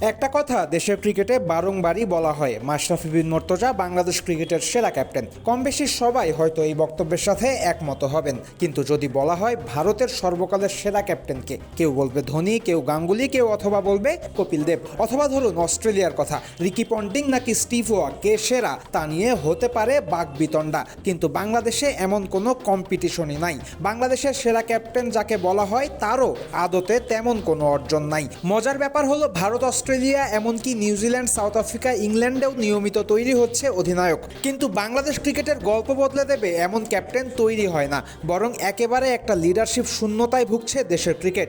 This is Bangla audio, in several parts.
একটা কথা, দেশের ক্রিকেটে বারংবারই বলা হয়, মাশরাফি বিন মর্তজা বাংলাদেশ ক্রিকেটের সেরা ক্যাপ্টেন। কম বেশি সবাই হয়তো এই বক্তব্যের সাথে একমত হবেন। কিন্তু যদি বলা হয় ভারতের সর্বকালের সেরা ক্যাপ্টেনকে, কেউ বলবে ধোনি, কেউ গাঙ্গুলি, কেউ অথবা বলবে কপিল দেব। অথবা ধরুন অস্ট্রেলিয়ার কথা, রিকি পন্টিং নাকি স্টিভ ওয়া কে সেরা? তা নিয়ে হতে পারে বাক বিতণ্ডা কিন্তু বাংলাদেশে এমন কোনো কম্পিটিশনই নাই। বাংলাদেশের সেরা ক্যাপ্টেন যাকে বলা হয়, তারও আদতে তেমন কোনো অর্জন নাই। মজার ব্যাপার হলো ভারত অস্ট্রেলিয়া, এমনকি নিউজিল্যান্ড সাউথ আফ্রিকা, ইংল্যান্ডেও নিয়মিত তৈরি হচ্ছে অধিনায়ক। কিন্তু বাংলাদেশ ক্রিকেটের গল্প বদলে দেবে এমন ক্যাপ্টেন তৈরি হয় না, বরং একেবারে একটা লিডারশিপ শূন্যতায় ভুগছে দেশের ক্রিকেট।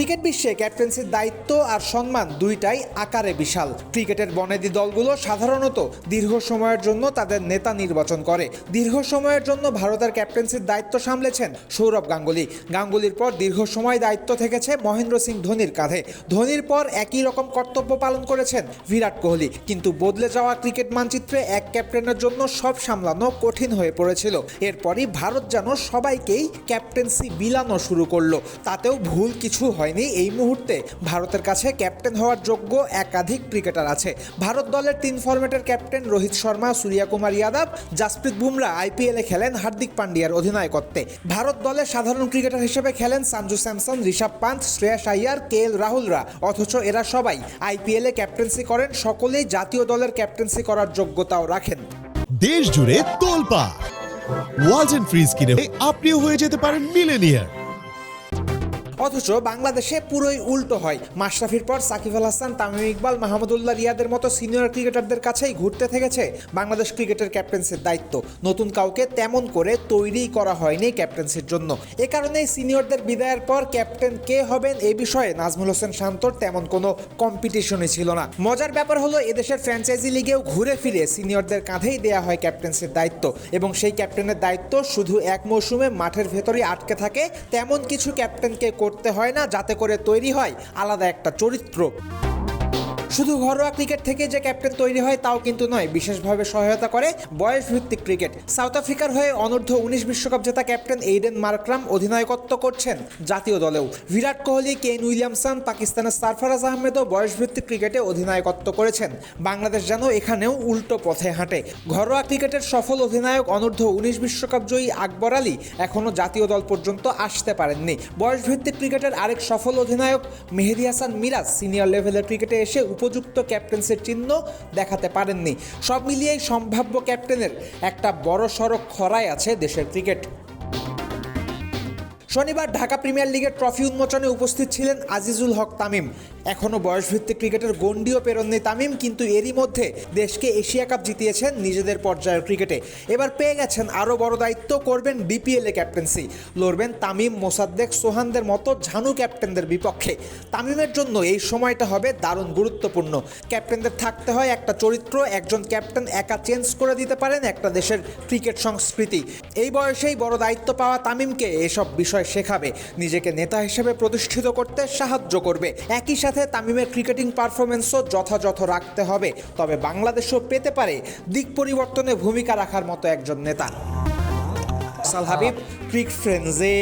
ক্রিকেট বিশ্বে ক্যাপ্টেন্সির দায়িত্ব আর সম্মান দুইটাই আকারে বিশাল। ক্রিকেটের বনেদি দলগুলো সাধারণত দীর্ঘ সময়ের জন্য তাদের নেতা নির্বাচন করে। দীর্ঘ সময়ের জন্য ভারতের ক্যাপ্টেন্সির দায়িত্ব সামলেছেন সৌরভ গাঙ্গুলি। গাঙ্গুলির পর দীর্ঘ সময় দায়িত্ব থেকেছে মহেন্দ্র সিং ধোনির কাঁধে। ধোনির পর একই রকম কর্তব্য পালন করেছেন বিরাট কোহলি। কিন্তু বদলে যাওয়া ক্রিকেট মানচিত্রে এক ক্যাপ্টেনের জন্য সব সামলানো কঠিন হয়ে পড়েছিল। এরপরই ভারত যেন সবাইকেই ক্যাপ্টেন্সি বিলানো শুরু করল। তাতেও ভুল কিছু হয়নি। এই মুহূর্তে ভারতের কাছে ক্যাপ্টেন হওয়ার যোগ্য একাধিক ক্রিকেটার আছে। ভারত দলের তিন ফরম্যাটের ক্যাপ্টেন রোহিত শর্মা, সূর্যা কুমার যাদব, জাসপ্রীত বুমরা আইপিএলে খেলেন হার্দিক পান্ডিয়ার অধিনায়কত্বে। ভারত দলের সাধারণ ক্রিকেটার হিসেবে খেলেন সঞ্জু স্যামসন, ঋষভ পান্ত শ্রেয়াস আইয়ার, কে এল রাহুলরা। অথচ এরা সবাই আইপিএলে ক্যাপ্টেন্সি করেন, সকলেই জাতীয় দলের ক্যাপ্টেন্সি করার যোগ্যতাও রাখেন। দেশ জুড়ে তোলপা ওয়ালটন ফ্রিজ কিনে আপনিও হয়ে যেতে পারেন মিলেনিয়ার। অথচ বাংলাদেশে পুরোই উল্টো হয়। মাশরাফির পর সাকিব আল হাসান, তামিম ইকবাল, মাহমুদুল্লাহ রিয়াদের মতো সিনিয়র ক্রিকেটারদের কাছেই ঘুরতে থেকেছে বাংলাদেশ ক্রিকেটের ক্যাপ্টেন্সির দায়িত্ব। নতুন কাউকে তেমন করে তৈরি করা হয়নি ক্যাপ্টেন্সির জন্য। এ কারণেই সিনিয়রদের বিদায়ের পর ক্যাপ্টেন কে হবেন এ বিষয়ে নাজমুল হোসেন শান্তর তেমন কোনো কম্পিটিশনই ছিল না। মজার ব্যাপার হলো এদেশের ফ্র্যাঞ্চাইজি লিগেও ঘুরে ফিরে সিনিয়রদের কাঁধেই দেয়া হয় ক্যাপ্টেন্সির দায়িত্ব এবং সেই ক্যাপ্টেনের দায়িত্ব শুধু এক মৌসুমে মাঠের ভেতরেই আটকে থাকে, তেমন কিছু ক্যাপ্টেনকে করতে হয় না যাতে করে তৈরি হয় আলাদা একটা চরিত্র। শুধু ঘরোয়া ক্রিকেট থেকে যে ক্যাপ্টেন তৈরি হয় তাও কিন্তু নয়, বিশেষভাবে সহায়তা করে বয়স ভিত্তিক ক্রিকেট। সাউথ আফ্রিকার হয়ে অনূর্ধ্ব উনিশ বিশ্বকাপ জেতা ক্যাপ্টেন এইডেন মার্করাম অধিনায়কত্ব করছেন জাতীয় দলেও। বিরাট কোহলি কেন উইলিয়ামসন, পাকিস্তানের সারফারাজ আহমেদও বয়স ভিত্তিক ক্রিকেটে অধিনায়কত্ব করেছেন। বাংলাদেশ যেন এখানেও উল্টো পথে হাঁটে। ঘরোয়া ক্রিকেটের সফল অধিনায়ক অনূর্ধ্ব উনিশ বিশ্বকাপ জয়ী আকবর আলী এখনও জাতীয় দল পর্যন্ত আসতে পারেননি। বয়স ভিত্তিক ক্রিকেটের আরেক সফল অধিনায়ক মেহেদি হাসান মিরাজ সিনিয়র লেভেলের ক্রিকেটে এসে উপযুক্ত ক্যাপ্টেন্সের চিহ্ন দেখাতে পারেননি। সব মিলিয়েই সম্ভাব্য ক্যাপ্টেনের একটা বড় সড়ক খরায় আছে দেশের ক্রিকেট। শনিবার ঢাকা প্রিমিয়ার লিগের ট্রফি উন্মোচনে উপস্থিত ছিলেন আজিজুল হক তামিম। এখনও বয়সভিত্তিক ক্রিকেটের গণ্ডিও পেরননি তামিম, কিন্তু এরই মধ্যে দেশকে এশিয়া কাপ জিতিয়েছেন নিজেদের পর্যায়ের ক্রিকেটে। এবার পেয়ে গেছেন আরও বড় দায়িত্ব, করবেন বিপিএলে ক্যাপ্টেন্সি। লড়বেন তামিম, মোসাদ্দেক, সোহানদের মতো ঝানু ক্যাপ্টেনদের বিপক্ষে। তামিমের জন্য এই সময়টা হবে দারুণ গুরুত্বপূর্ণ। ক্যাপ্টেনদের থাকতে হয় একটা চরিত্র, একজন ক্যাপ্টেন একা চেঞ্জ করে দিতে পারেন একটা দেশের ক্রিকেট সংস্কৃতি। এই বয়সেই বড় দায়িত্ব পাওয়া তামিমকে এসব বিষয় শেখাবে। নিজেকে নেতা হিসেবে প্রতিষ্ঠিত করতে সাহায্য করবে। একই সাথে তামিমের ক্রিকেটিং পারফরমেন্সও যথাযথ রাখতে হবে। তবে বাংলাদেশও পেতে পারে দিক পরিবর্তনে ভূমিকা রাখার মতো একজন নেতা। সাল হাবিব, ক্রিক ফ্রেন্ডসে